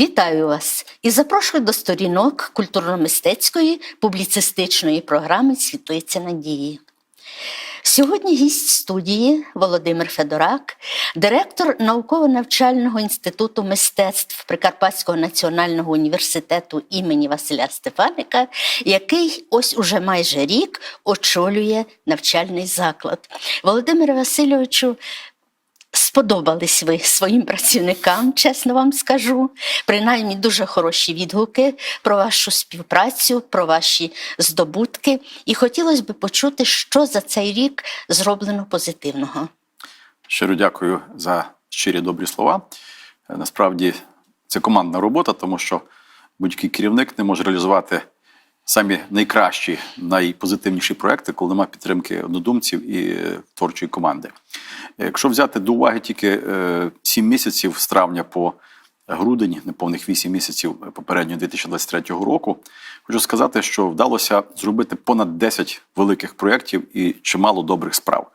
Вітаю вас і запрошую до сторінок культурно-мистецької публіцистичної програми Світлиця надії. Сьогодні гість студії Володимир Федорак, директор науково-навчального інституту мистецтв Прикарпатського національного університету імені Василя Стефаника, який ось уже майже рік очолює навчальний заклад. Володимире Васильовичу, Сподобались ви своїм працівникам, чесно вам скажу. Принаймні дуже хороші відгуки про вашу співпрацю, про ваші здобутки. І хотілося б почути, що за цей рік зроблено позитивного. Щиро дякую за щирі добрі слова. Насправді це командна робота, тому що будь-який керівник не може реалізувати самі найкращі, найпозитивніші проекти, коли немає підтримки однодумців і е, творчої команди. Якщо взяти до уваги тільки 7 місяців з травня по грудень, неповних 8 місяців попереднього 2023 року, хочу сказати, що вдалося зробити понад 10 великих проєктів і чимало добрих справ.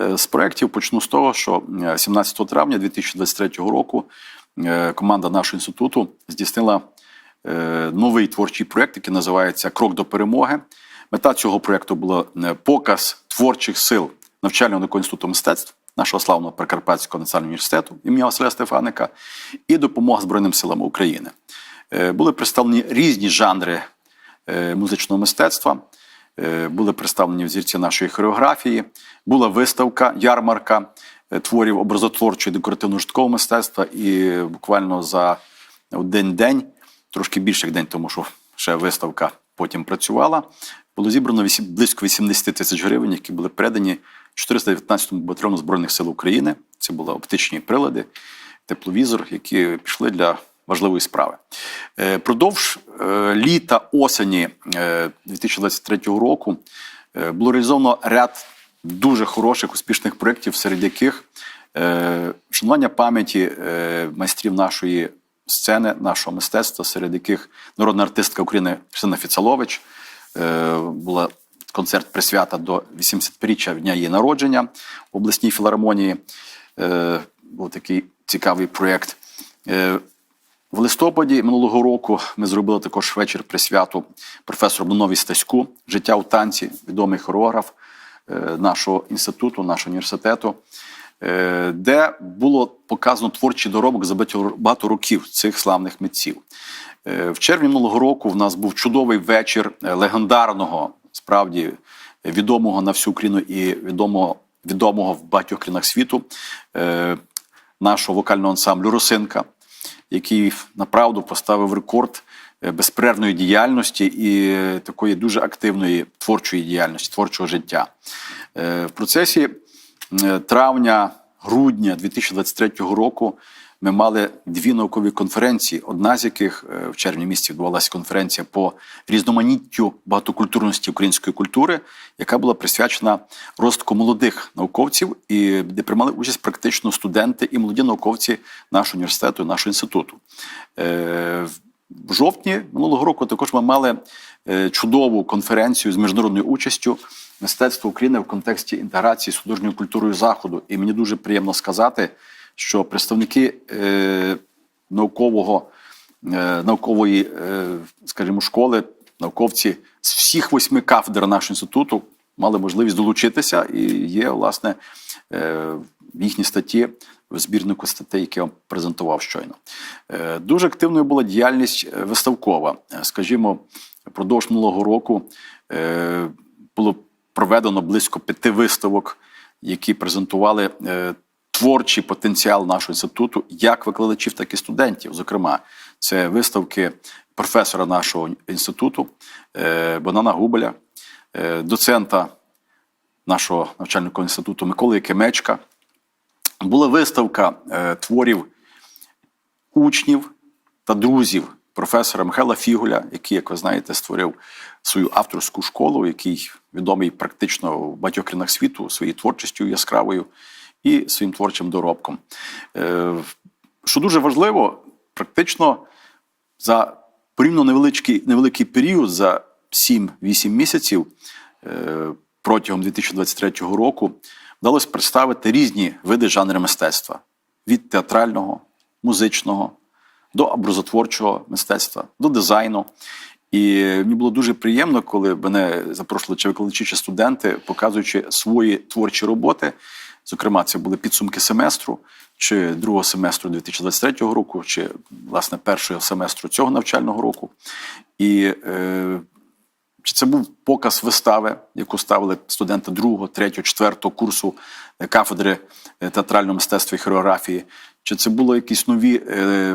Е, З проєктів почну з того, що е, 17 травня 2023 року е, команда нашого інституту здійснила е, новий творчий проєкт, який називається Крок до перемоги. Мета цього проєкту була е, показ творчих сил навчального інституту мистецтв нашого славного Прикарпатського національного університету імені Василя Стефаника і допомога Збройним силам України. Е, Були представлені різні жанри е, музичного мистецтва, е, були представлені взірці нашої хореографії, була виставка, ярмарка е, творів образотворчого декоративно-житкового мистецтва. І буквально за один день, трошки більше як день, тому що ще виставка потім працювала. Було зібрано близько 80 тисяч гривень, які були передані 419-му батальйону Збройних сил України. Це були оптичні прилади, тепловізор, які пішли для важливої справи. Е, Продовж е, літа осені е, 2023 року е, було реалізовано ряд дуже хороших успішних проєктів, серед яких е, шанування пам'яті майстрів нашої сцени, нашого мистецтва, серед яких народна артистка України Христина Фіцалович. Е, Була концерт присвята до 85-річчя дня її народження в обласній філармонії. Е, Був такий цікавий проєкт. Е, В листопаді минулого року ми зробили також вечір присвяту професору Бланові Стаську Життя у танці, відомий хореограф нашого інституту, нашого університету, де було показано творчий доробок за багато- років цих славних митців. Е, В червні минулого року в нас був чудовий вечір е, легендарного, справді відомого на всю Україну і відомого, відомого в багатьох країнах світу е, нашого вокального ансамблю Росинка, який направду поставив рекорд е, безперервної діяльності і е, такої дуже активної творчої діяльності, творчого життя. Е, В процесі е, травня, грудня 2023 року ми мали дві наукові конференції, одна з яких е, в червні місяці відбувалася конференція по різноманіттю багатокультурності української культури, яка була присвячена розвитку молодих науковців, і де приймали участь практично студенти і молоді науковці нашого університету, нашого інституту. Е, В жовтні минулого року також ми мали чудову конференцію з міжнародною участю мистецтво України в контексті інтеграції з художньою культурою заходу. І мені дуже приємно сказати, що представники е, наукового, е, наукової, е, скажімо, школи, науковці з всіх восьми кафедр нашого інституту мали можливість долучитися, і є, власне, е, їхні статті в збірнику статей, які я вам презентував щойно. Е, Дуже активною була діяльність е, виставкова. Е, Скажімо, впродовж минулого року було проведено близько п'яти виставок, які презентували е, творчий потенціал нашого інституту, як викладачів, так і студентів. Зокрема, це виставки професора нашого інституту е, Бонана Губеля, е, доцента нашого навчального інституту Миколи Якимечка. Була виставка творів учнів та друзів професора Михайла Фігуля, який, як ви знаєте, створив свою авторську школу, який відомий практично в багатьох країнах світу своєю творчістю яскравою і своїм творчим доробком. Е, Що дуже важливо, практично за порівняно невеличкий, невеликий період, за 7-8 місяців е, протягом 2023 року, вдалося представити різні види жанри мистецтва: від театрального, музичного до образотворчого мистецтва, до дизайну. І мені було дуже приємно, коли мене запрошували чи викладачі, чи студенти, показуючи свої творчі роботи. Зокрема, це були підсумки семестру, чи другого семестру 2023 року, чи власне першого семестру цього навчального року. І е, це був показ вистави, яку ставили студенти другого, третього, четвертого курсу кафедри е, театрального мистецтва і хореографії, чи це були якісь нові е,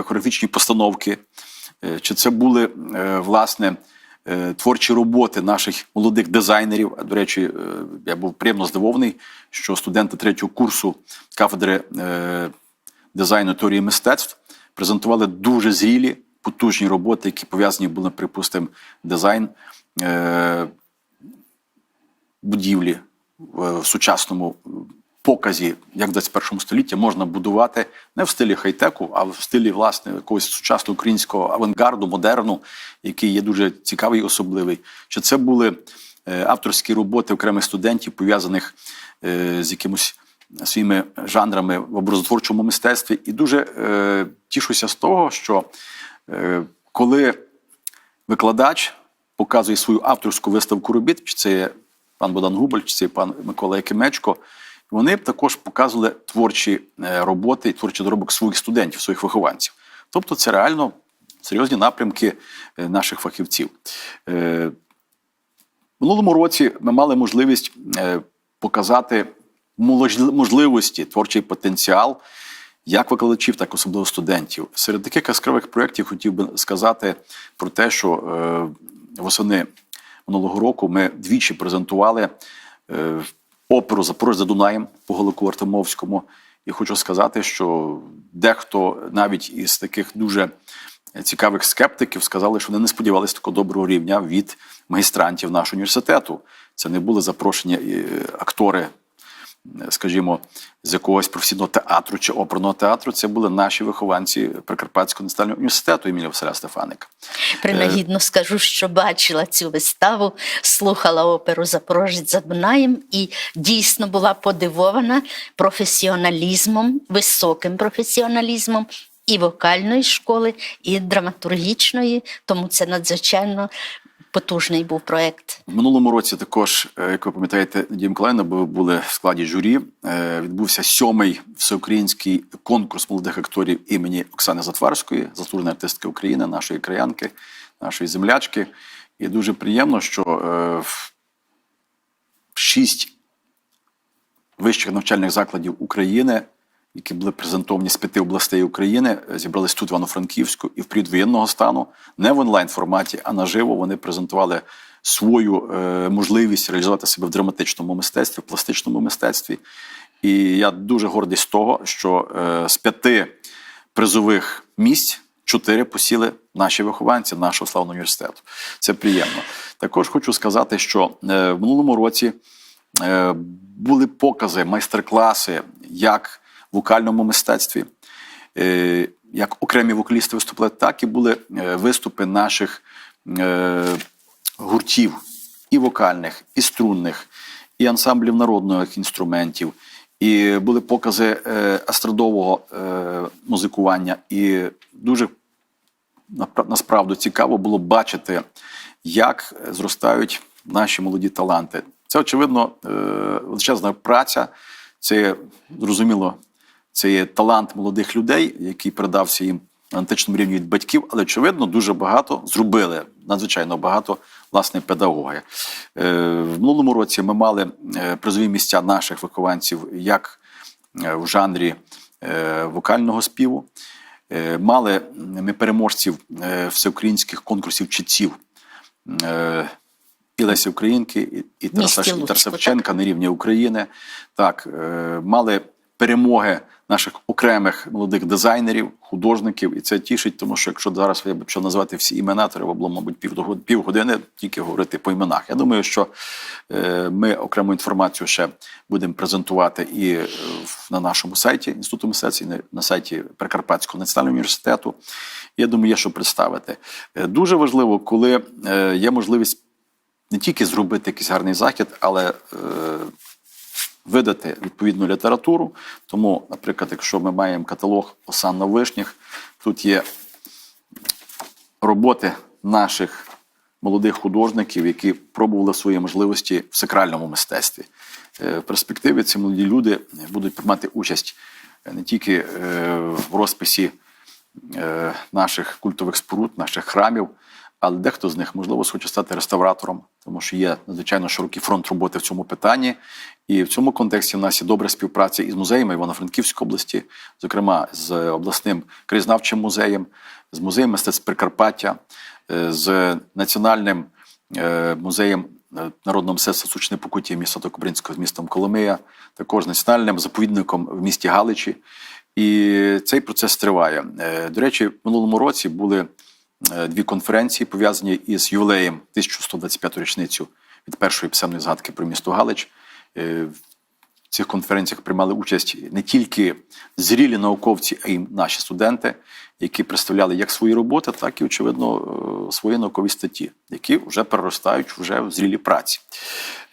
хореографічні постановки, е, чи це були е, власне творчі роботи наших молодих дизайнерів. До речі, я був приємно здивований, що студенти третього курсу кафедри дизайну теорії мистецтв презентували дуже зрілі, потужні роботи, які пов'язані були, припустимо, дизайн будівлі в сучасному показі, як в 21 столітті, можна будувати не в стилі хай-теку, а в стилі власне якогось сучасного українського авангарду, модерну, який є дуже цікавий і особливий. Чи це були е, авторські роботи окремих студентів, пов'язаних е, з якимось своїми жанрами в образотворчому мистецтві, і дуже е, тішуся з того, що коли викладач показує свою авторську виставку робіт, чи це є пан Богдан Губаль, чи це є пан Микола Якимечко, вони б також показували творчі е, роботи і творчий доробок своїх студентів, своїх вихованців. Тобто це реально серйозні напрямки е, наших фахівців. Е, минулому році ми мали можливість показати можливості, творчий потенціал як викладачів, так і особливо студентів. Серед таких яскравих проєктів хотів би сказати про те, що восени минулого року ми двічі презентували оперу Запорожжя за Дунаєм по Голику Артемовському. І хочу сказати, що дехто навіть із таких дуже цікавих скептиків сказали, що вони не сподівалися такого доброго рівня від магістрантів нашого університету. Це не були запрошені е, актори, скажімо, з якогось професійного театру чи оперного театру. Це були наші вихованці Прикарпатського національного університету імені Василя Стефаника. Принагідно скажу, що бачила цю виставу, слухала оперу Запорожець за Дунаєм і дійсно була подивована професіоналізмом, високим професіоналізмом і вокальної школи, і драматургічної, тому це надзвичайно потужний був проєкт. В минулому році також, е, як ви пам'ятаєте, Надія Миколаївна, ви були в складі журі. Е, Відбувся сьомий всеукраїнський конкурс молодих акторів імені Оксани Затварської, заслуженої артистки України, нашої краянки, нашої землячки. І дуже приємно, що е, шість вищих навчальних закладів України, які були презентовані з п'яти областей України, зібрались тут в Івано-Франківську і в період воєнного стану, не в онлайн форматі, а наживо вони презентували свою е, можливість реалізувати себе в драматичному мистецтві, в пластичному мистецтві. І я дуже гордий з того, що е, з п'яти призових місць чотири посіли наші вихованці нашого славного університету. Це приємно. Також хочу сказати, що е, в минулому році е, були покази, майстер-класи як вокальному мистецтві, е, як окремі вокалісти виступали, так і були е, виступи наших е, гуртів і вокальних, і струнних, і ансамблів народних інструментів. І були покази естрадового е, музикування. І дуже насправді цікаво було бачити, як зростають наші молоді таланти. Це, очевидно, величезна праця. Це зрозуміло, це є талант молодих людей, який передався їм на античному рівні від батьків, але очевидно, дуже багато зробили, надзвичайно багато власне педагоги. Е, В минулому році ми мали е, призові місця наших вихованців як е, в жанрі вокального співу. Мали ми переможців всеукраїнських конкурсів читців і Лесі Українки, і, Тараса, Шевченка на рівні України. Так, мали перемоги наших окремих молодих дизайнерів, художників, і це тішить, тому що якщо зараз я б почав назвати всі імена, треба було, мабуть, півгодини тільки говорити по іменах. Я думаю, що е, ми окрему інформацію ще будемо презентувати і е, на нашому сайті Інституту мистецтв, і на- сайті Прикарпатського національного університету. Я думаю, є що представити. Е, Дуже важливо, коли є можливість не тільки зробити якийсь гарний захід, але видати відповідну літературу. Тому, наприклад, якщо ми маємо каталог осан на вишнях, тут є роботи наших молодих художників, які пробували свої можливості в сакральному мистецтві. Е, В перспективі ці молоді люди будуть приймати участь е, не тільки е, в розписі наших культових споруд, наших храмів, але дехто з них, можливо, схоче стати реставратором, тому що є надзвичайно широкий фронт роботи в цьому питанні. І в цьому контексті в нас є добра співпраця із музеями Івано-Франківської області, зокрема з обласним краєзнавчим музеєм, з музеєм мистецтв Прикарпаття, е, з національним е, музеєм е, народного мистецтва Сучне Покуття міста Токобринського з містом Коломия, також національним заповідником в місті Галичі. І цей процес триває. До речі, в минулому році були дві конференції, пов'язані із ювілеєм 1125 річницю від першої писемної згадки про місто Галич. Е, В цих конференціях приймали участь не тільки зрілі науковці, а й наші студенти, які представляли як свої роботи, так і, очевидно, е, свої наукові статті, які вже переростають вже в зрілі праці.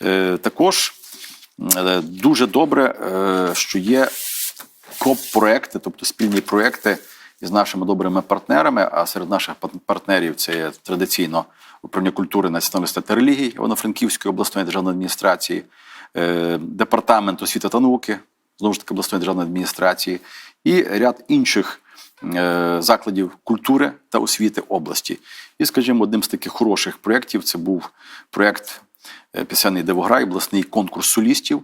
Е, Також е, дуже добре, е, що є коп-проекти, тобто спільні проекти із нашими добрими партнерами. А серед наших партнерів це є традиційно управління культури, національності та релігій Івано-Франківської обласної державної адміністрації, е, департамент освіти та науки, знову ж таки обласної державної адміністрації, і ряд інших. е, Закладів культури та освіти області. І, скажімо, одним з таких хороших проєктів це був проєкт е, Пісенний Дивограй, обласний конкурс солістів.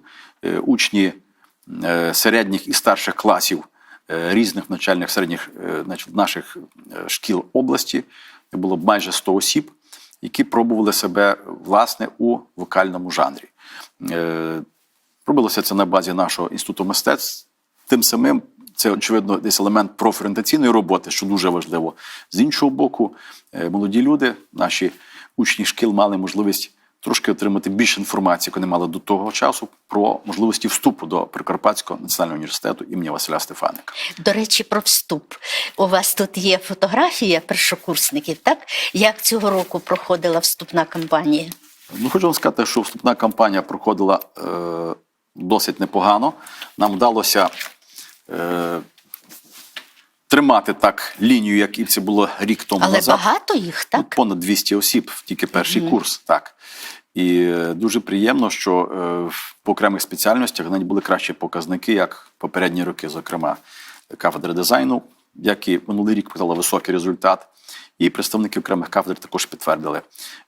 Учні середніх і старших класів різних навчальних середніх е, значить, наших е, шкіл області. Було майже 100 осіб, які пробували себе власне у вокальному жанрі. Е, Робилося це на базі нашого інституту мистецтв. Тим самим це, очевидно, десь елемент профорієнтаційної роботи, що дуже важливо. З іншого боку, е, молоді люди, наші учні шкіл мали можливість трошки отримати більше інформації, яку не мали до того часу, про можливості вступу до Прикарпатського національного університету імені Василя Стефаника. До речі, про вступ. У вас тут є фотографія першокурсників, так? Як цього року проходила вступна кампанія? Ну, хочу вам сказати, що вступна кампанія проходила е, досить непогано. Нам вдалося е, тримати так лінію, як і це було рік тому Але назад. багато їх, Ну, так? понад 200 осіб, тільки перший курс, так. І е, дуже приємно, що е, в- по окремих спеціальностях навіть були кращі показники, як попередні роки, зокрема, кафедра дизайну, як і минулий рік показала високий результат. І представники окремих кафедр також підтвердили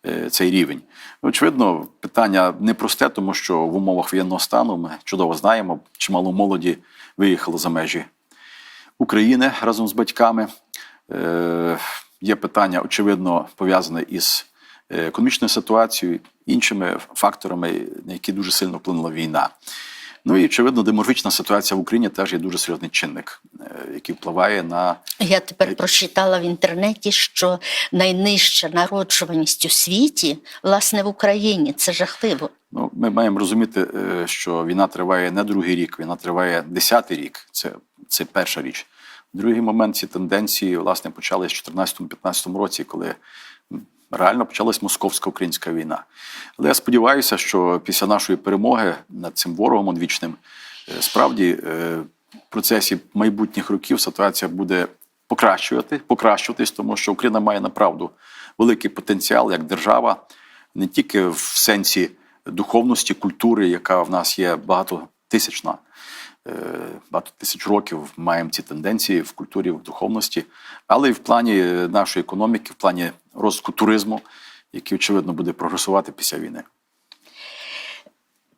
е, цей рівень. Очевидно, питання непросте, тому що в умовах воєнного стану ми чудово знаємо, чимало молоді виїхало за межі України разом з батьками. Е, Є питання, очевидно, пов'язане із е, економічною ситуацією, іншими факторами, на які дуже сильно вплинула війна. Ну і очевидно, демографічна ситуація в Україні теж є дуже серйозний чинник, е, який впливає на Я тепер прочитала в інтернеті, що найнижча народжуваність у світі, власне, в Україні. Це жахливо. Ну, ми маємо розуміти, що війна триває не другий рік, війна триває десятий рік. Це, це перша річ. Другий момент ці тенденції власне почались в 2014-2015 році, коли реально почалась московсько-українська війна. Але я сподіваюся, що після нашої перемоги над цим ворогом одвічним е, справді е, в процесі майбутніх років ситуація буде покращувати, покращуватись, тому що Україна має направду великий потенціал як держава, не тільки в сенсі духовності, культури, яка в нас є багатотисячна. Е, Багато тисяч років маємо ці тенденції в культурі, в духовності, але і в плані е, нашої економіки, в плані розвитку туризму, який, очевидно, буде прогресувати після війни.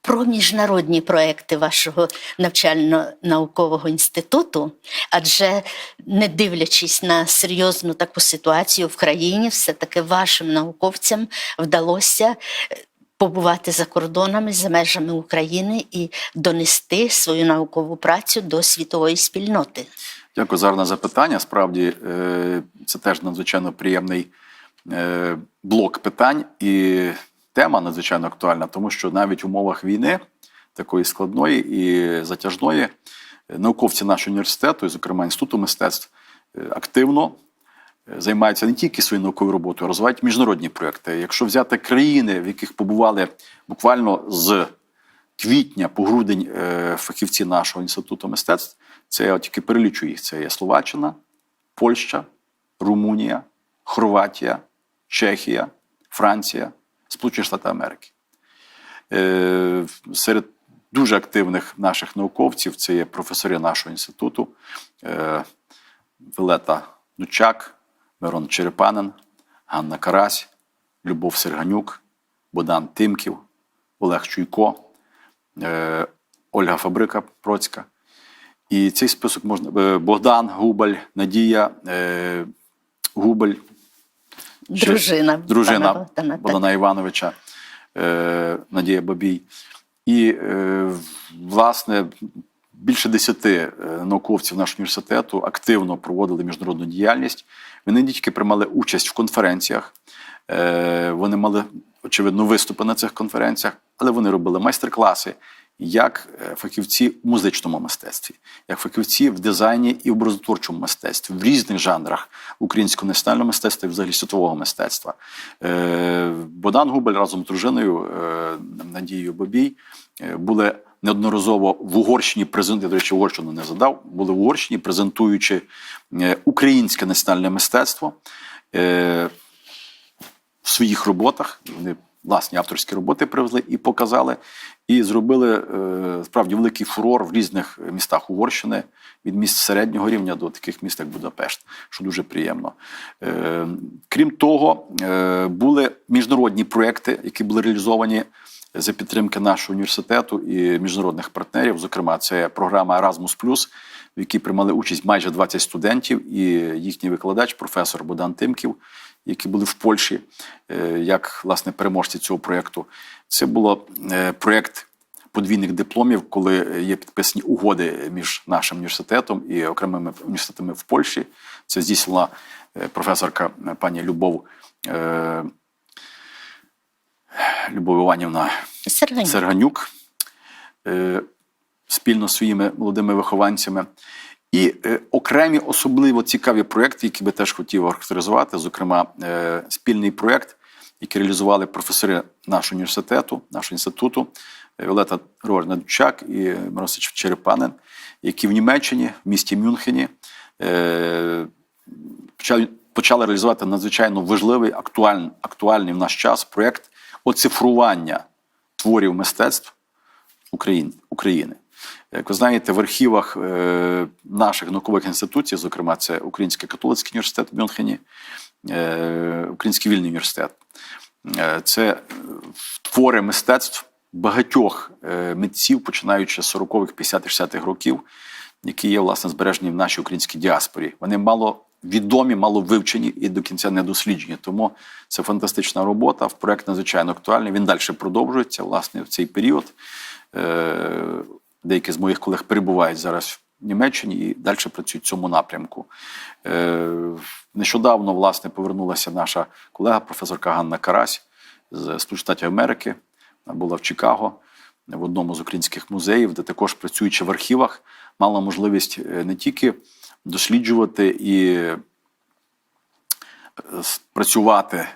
Про міжнародні проекти вашого навчально-наукового інституту, адже не дивлячись на серйозну таку ситуацію в країні, все-таки вашим науковцям вдалося е, побувати за кордонами, за межами України і донести свою наукову працю до світової спільноти. Дякую за запитання. Справді, е, це теж надзвичайно приємний е, блок питань і тема надзвичайно актуальна, тому що навіть в умовах війни, такої складної і затяжної, науковці нашого університету, і, зокрема інституту мистецтв, е, активно займаються не тільки своєю науковою роботою, а розвивають міжнародні проекти. Якщо взяти країни, в яких побували буквально з квітня по грудень е, фахівці нашого інституту мистецтв, це я тільки перелічу їх: це є Словаччина, Польща, Румунія, Хорватія, Чехія, Франція, Сполучені Штати Америки. Е, Серед дуже активних наших науковців це є професори нашого інституту е, Вилета Дучак, Мирон Черепанин, Ганна Карась, Любов Серганюк, Богдан Тимків, Олег Чуйко, е, Ольга Фабрика Процька. І цей список можна е, Богдан Губаль, Надія е, Губаль, Дружина. дружина Богдана. Богдана Івановича, е, Надія Бабій. І, е, власне, більше десяти е, науковців нашого університету активно проводили міжнародну діяльність. Вони не тільки приймали участь в конференціях, е, вони мали, очевидно, виступи на цих конференціях, але вони робили майстер-класи як е, фахівці в музичному мистецтві, як фахівці в дизайні і в образотворчому мистецтві, в різних жанрах українського національного мистецтва і взагалі світового мистецтва. Богдан Губель разом з дружиною Надією Бабій е, були неодноразово в Угорщині презентуючи, я, до речі, Угорщину не задав, були в Угорщині, презентуючи е, українське національне мистецтво. Е, в своїх роботах. Вони власні авторські роботи привезли і показали, і зробили е, справді великий фурор в різних містах Угорщини від міст середнього рівня до таких міст, як Будапешт, що дуже приємно. Крім того, були міжнародні проекти, які були реалізовані. За підтримки нашого університету і міжнародних партнерів, зокрема, це програма Erasmus+, в якій приймали участь майже 20 студентів, і їхній викладач, професор Богдан Тимків, які були в Польщі, е, як власне переможці цього проєкту. Це було е, проєкт подвійних дипломів, коли є підписані угоди між нашим університетом і окремими університетами в Польщі. Це здійснила е, професорка пані Любов. Любов Іванівна Сергій. Серганюк е, спільно з своїми молодими вихованцями. І е, окремі особливо цікаві проекти, які би теж хотів охарактеризувати, зокрема, е, спільний проєкт, який реалізували професори нашого університету, нашого інституту, Віолета Григорівна Дучак і Миросич Черепанин, які в Німеччині, в місті Мюнхені, почали, почали реалізувати надзвичайно важливий, актуальний, актуальний в наш час проєкт оцифрування творів мистецтв Україн, України. Як ви знаєте, в архівах е, наших наукових інституцій, зокрема, це Український католицький університет в Мюнхені, е, Український вільний університет, е, це твори мистецтв багатьох митців, починаючи з 40-х, 50-х, 60-х років, які є власне збережені в нашій українській діаспорі. Вони мало відомі, мало вивчені і до кінця не досліджені. Тому це фантастична робота. В проект надзвичайно актуальний. Він далі продовжується власне в цей період. Е, Деякі з моїх колег перебувають зараз в Німеччині і далі працюють в цьому напрямку. Е, Нещодавно, власне, повернулася наша колега, професорка Ганна Карась з Штатів Америки. Вона була в Чикаго в одному з українських музеїв, де також працюючи в архівах, мала можливість е, не тільки досліджувати і е, працювати,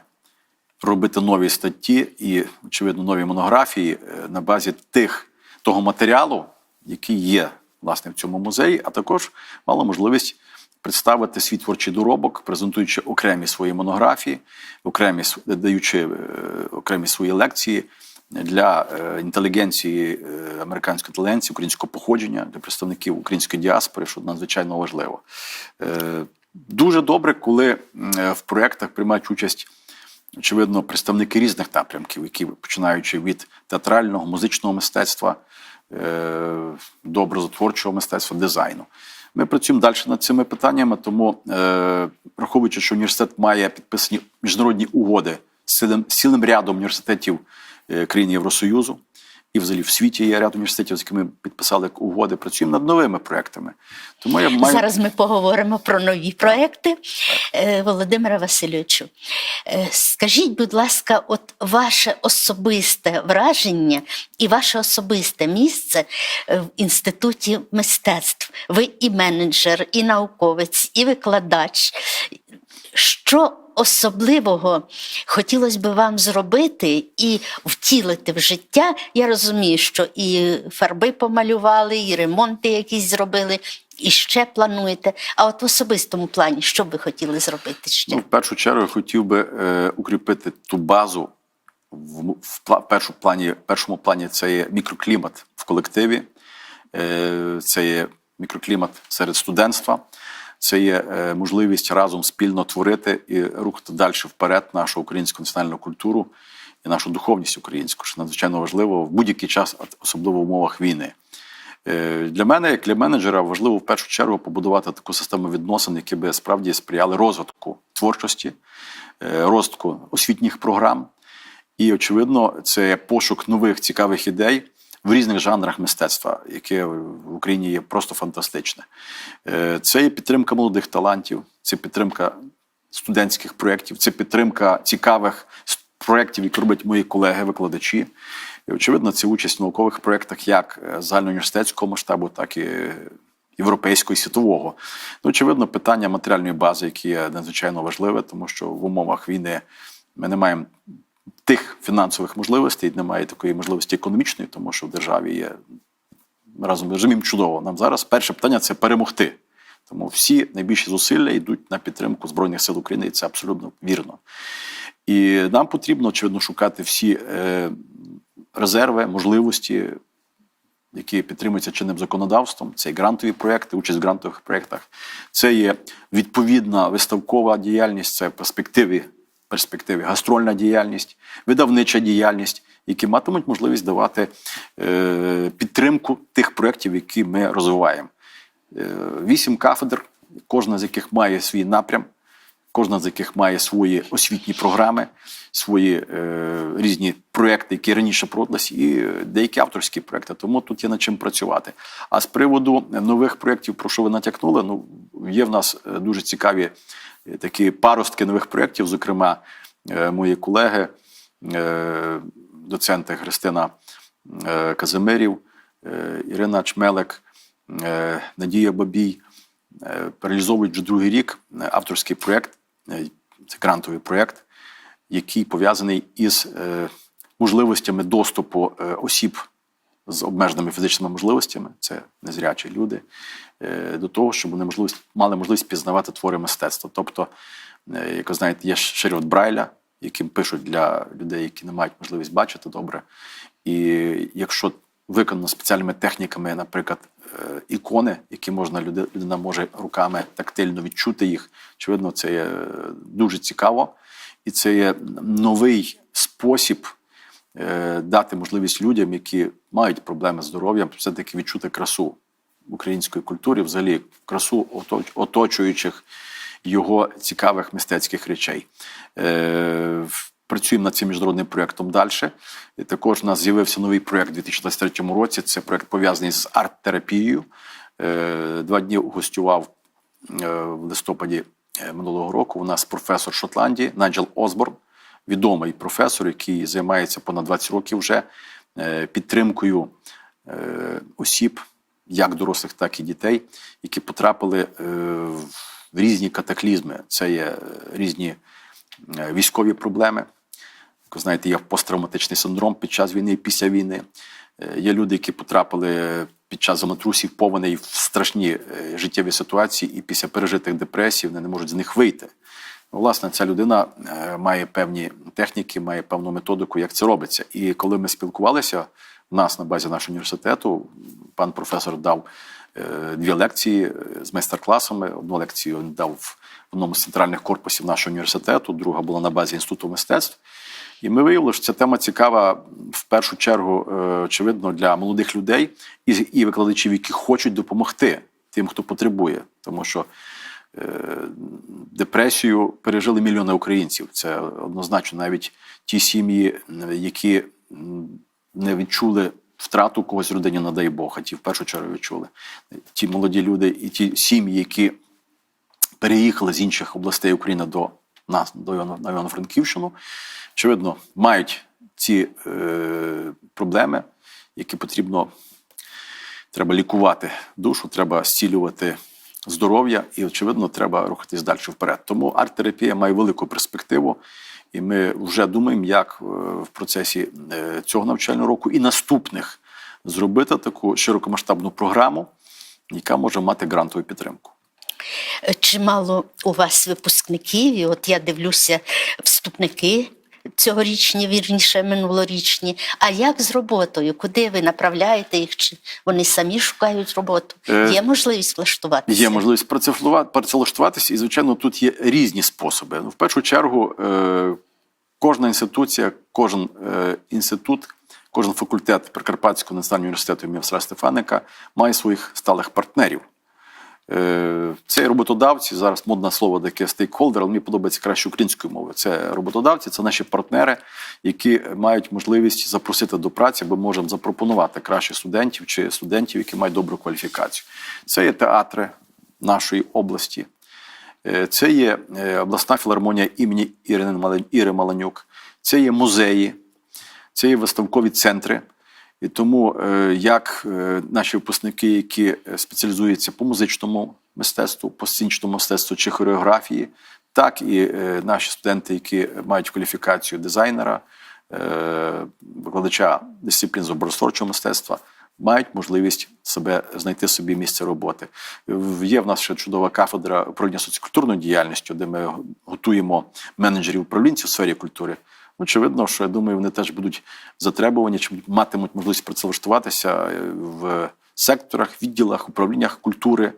робити нові статті і, очевидно, нові монографії е, на базі тих того матеріалу, який є власне в цьому музеї, а також мала можливість представити свій творчий доробок, презентуючи окремі свої монографії, окремі даючи е, окремі свої лекції для е, інтелігенції е, американської інтелігенції, українського походження, для представників української діаспори, що надзвичайно важливо. Е, Дуже добре, коли в проєктах приймають участь очевидно, представники різних напрямків, які починаючи від театрального, музичного мистецтва до образотворчого мистецтва, дизайну. Ми працюємо далі над цими питаннями, тому, враховуючи, що університет має підписані міжнародні угоди з цілим, рядом університетів країн Євросоюзу, і взагалі в світі є ряд університетів, з якими підписали угоди, працюємо над новими проектами. Тому я маю Зараз ми поговоримо про нові проекти. Е, Володимира Васильовичу, е, скажіть, будь ласка, от ваше особисте враження і ваше особисте місце е, в інституті мистецтв. Ви і менеджер, і науковець, і викладач. Що особливого хотілося б вам зробити і втілити в життя? Я розумію, що і фарби помалювали, і ремонти якісь зробили, і ще плануєте? А от в особистому плані, що б ви хотіли зробити ще? Ну, в першу чергу я хотів би е, укріпити ту базу. В, в першу плані, першому плані це є мікроклімат в колективі, е, це є мікроклімат серед студентства, це є е, можливість разом спільно творити і рухати далі вперед нашу українську національну культуру і нашу духовність українську, що надзвичайно важливо в будь-який час, особливо в умовах війни. Е, Для мене, як для менеджера, важливо в першу чергу побудувати таку систему відносин, які би справді сприяли розвитку творчості, е, розвитку освітніх програм. І, очевидно, це пошук нових цікавих ідей в різних жанрах мистецтва, яке в Україні є просто фантастичне. Е, Це є підтримка молодих талантів, це підтримка студентських проєктів, це підтримка цікавих проєктів, які роблять мої колеги-викладачі. І, очевидно, це участь в наукових проєктах як е, загальноуніверситетського масштабу, так і європейського і світового. Ну, очевидно, питання матеріальної бази, яке є надзвичайно важливе, тому що в умовах війни ми не маємо тих фінансових можливостей, немає такої можливості економічної, тому що в державі є разом режимом чудово. Нам зараз перше питання це перемогти. Тому всі найбільші зусилля йдуть на підтримку Збройних сил України, і це абсолютно вірно. І нам потрібно, очевидно, шукати всі е, резерви, можливості, які підтримуються чинним законодавством. Це і грантові проекти, участь в грантових проєктах. Це є відповідна виставкова діяльність, це перспективи, перспективи гастрольна діяльність, видавнича діяльність, які матимуть можливість давати е, підтримку тих проєктів, які ми розвиваємо. Е, Вісім кафедр, кожна з яких має свій напрям, кожна з яких має свої освітні програми, свої е, різні проекти, які раніше проводились, і деякі авторські проекти. Тому тут є над чим працювати. А з приводу нових проєктів, про що ви натякнули, ну є в нас е, дуже цікаві е, такі паростки нових проєктів, зокрема, е, мої колеги, е, доценти Христина е, Казимирів, е, Ірина Чмелек, е, Надія Бабій е, реалізовують вже другий рік авторський проєкт, це грантовий проєкт, який пов'язаний із е, можливостями доступу е, осіб з обмеженими фізичними можливостями, це незрячі люди, е, до того, щоб вони можливість, мали можливість пізнавати твори мистецтва. Тобто, е, як ви знаєте, є шеріот Брайля, яким пишуть для людей, які не мають можливість бачити добре. І якщо виконано спеціальними техніками, наприклад, е, ікони, які можна людина може руками тактильно відчути їх, очевидно, це є е, дуже цікаво, і це є новий спосіб е, дати можливість людям, які мають проблеми з здоров'ям, все-таки відчути красу української культури, взагалі красу оточуючих його цікавих мистецьких речей. Працюємо над цим міжнародним проєктом далі. І також у нас з'явився новий проєкт у 2023 році. Це проєкт пов'язаний з арт-терапією. Е, Два дні гостював е, в листопаді е, минулого року. У нас професор Шотландії Найджел Осборн, відомий професор, який займається понад 20 років вже підтримкою осіб, як дорослих, так і дітей, які потрапили в різні катаклізми. Це є різні військові проблеми. Знаєте, є посттравматичний синдром під час війни і після війни. Е, Є люди, які потрапили під час землетрусів, повеней в страшні е, життєві ситуації, і після пережитих депресій вони не можуть з них вийти. Ну, Власне, ця людина е, має певні техніки, має певну методику, як це робиться. І коли ми спілкувалися в нас на базі нашого університету, пан професор дав дві лекції з майстер-класами. Одну лекцію він дав в одному з центральних корпусів нашого університету, друга була на базі Інституту мистецтв. І ми виявили, що ця тема цікава в першу чергу, е, очевидно, для молодих людей і, викладачів, які хочуть допомогти тим, хто потребує. Тому що е, депресію пережили мільйони українців. Це однозначно навіть ті сім'ї, е, які не відчули втрату когось в родині, не дай Бог, а ті в першу чергу відчули. Ті молоді люди і ті сім'ї, які переїхали з інших областей України до нас, до Івано-Франківщину, очевидно, мають ці е, проблеми, які потрібно треба лікувати душу, треба зцілювати здоров'я, і, очевидно, треба рухатись далі вперед. Тому арт-терапія має велику перспективу, і ми вже думаємо, як е, в процесі е, цього навчального року і наступних зробити таку широкомасштабну програму. яка може мати грантову підтримку. Чимало у вас випускників, і от я дивлюся, вступники цьогорічні, вірніше, минулорічні. А як з роботою? Куди ви направляєте їх? Чи вони самі шукають роботу? Е, Є можливість влаштуватися? Є можливість працевлаштува- працевлаштуватися, і, звичайно, тут є різні способи. Ну, В першу чергу, е, кожна інституція, кожен е, інститут, кожен факультет Прикарпатського національного університету Василя Стефаника має своїх сталих партнерів. Е, Це роботодавці, зараз модне слово таке стейкхолдер, але мені подобається краще українською мовою. Це роботодавці, це наші партнери, які мають можливість запросити до праці, бо можемо запропонувати краще студентів чи студентів, які мають добру кваліфікацію. Це є театри нашої області. Е, Це є е, обласна філармонія імені Іри Маланюк, це є музеї, це є виставкові центри. І тому е, як е, наші випускники, які е, спеціалізуються по музичному мистецтву, по сценічному мистецтву чи хореографії, так і наші студенти, які мають кваліфікацію дизайнера, викладача дисциплін з образотворчого мистецтва, мають можливість себе знайти собі місце роботи. Є в нас ще чудова кафедра управління соціокультурною діяльністю, де ми готуємо менеджерів управлінців у сфері культури. Очевидно, що я думаю, вони теж будуть затребувані, чи матимуть можливість працевлаштуватися е, в секторах, відділах, управліннях культури,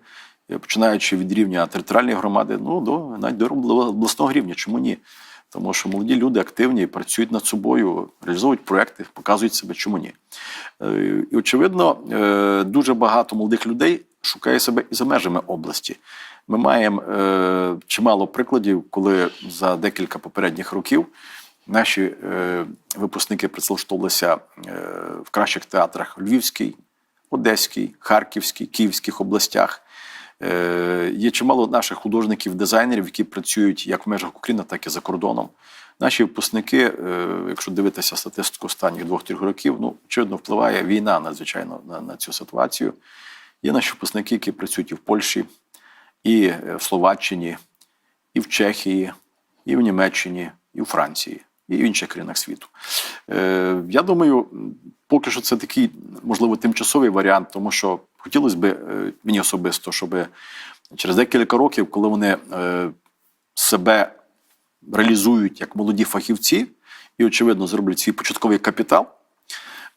е, починаючи від рівня територіальної громади, ну до навіть до обласного рівня. Чому ні? Тому що молоді люди активні, працюють над собою, реалізовують проекти, показують себе, чому ні. Е, І очевидно, дуже багато молодих людей шукає себе і за межами області. Ми маємо чимало прикладів, коли за декілька попередніх років наші е, випускники працевлаштовувалися е, в кращих театрах Львівський, Одеський, Харківський, Київських областях. Е, Є чимало наших художників, дизайнерів, які працюють як в межах України, так і за кордоном. Наші випускники, якщо дивитися статистику останніх двох-трьох років, ну очевидно впливає війна надзвичайно на, на цю ситуацію. Є наші випускники, які працюють і в Польщі, і в Словаччині, і в Чехії, і в Німеччині, і в Франції, і в інших країнах світу. Е, я думаю, поки що це такий, можливо, тимчасовий варіант, тому що хотілося б е, мені особисто, щоб через декілька років, коли вони е, себе реалізують як молоді фахівці і, очевидно, зроблять свій початковий капітал,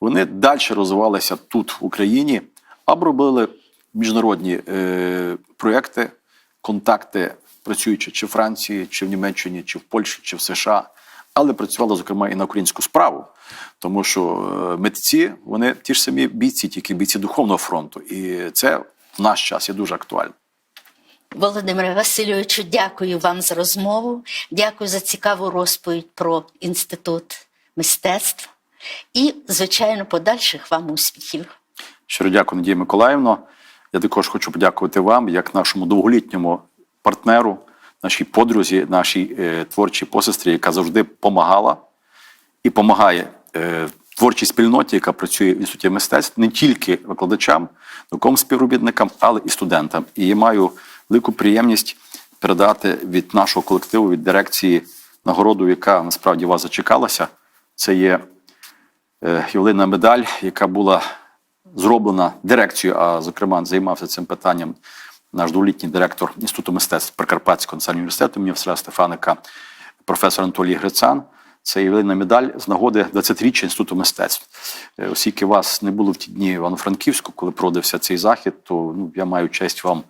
вони далі розвивалися тут, в Україні, або робили міжнародні е, проекти, контакти, працюючи чи в Франції, чи в Німеччині, чи в Польщі, чи в США, але працювали, зокрема, і на українську справу. Тому що е, митці, вони ті ж самі бійці, тільки бійці Духовного фронту. І це в наш час є дуже актуально. Володимире Васильовичу, дякую вам за розмову. Дякую за цікаву розповідь про інститут мистецтв і, звичайно, подальших вам успіхів. Щиро дякую, Надія Миколаївно. Я також хочу подякувати вам, як нашому довголітньому партнеру, нашій подрузі, нашій е, творчій посестрі, яка завжди допомагала і допомагає е, творчій спільноті, яка працює в інституті мистецтв, не тільки викладачам, науковим співробітникам, але і студентам. І я маю велику приємність передати від нашого колективу, від дирекції нагороду, яка насправді вас зачекалася. Це є е, ювелейна медаль, яка була зроблена дирекцією, а зокрема займався цим питанням наш дволітній директор Інституту мистецтв Прикарпатського національного університету імені Василя Стефаника, професор Анатолій Грицан. Це ювелейна медаль з нагоди 20-річчя Інституту мистецтв. Е, Оскільки вас не було в ті дні в Івано-Франківську, коли проводився цей захід, то ну, я маю честь вам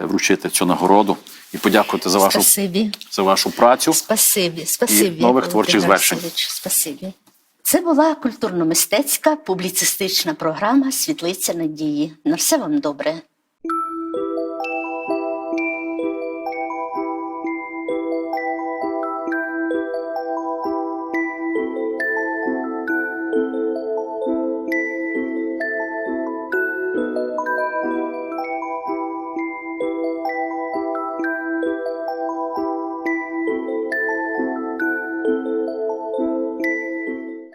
е, вручити цю нагороду і подякувати за вашу, Спасибі. за вашу працю. Спасибі, спасибі. І нових творчих звершень. Спасибі. Це була культурно-мистецька публіцистична програма Світлиця надії. На все вам добре.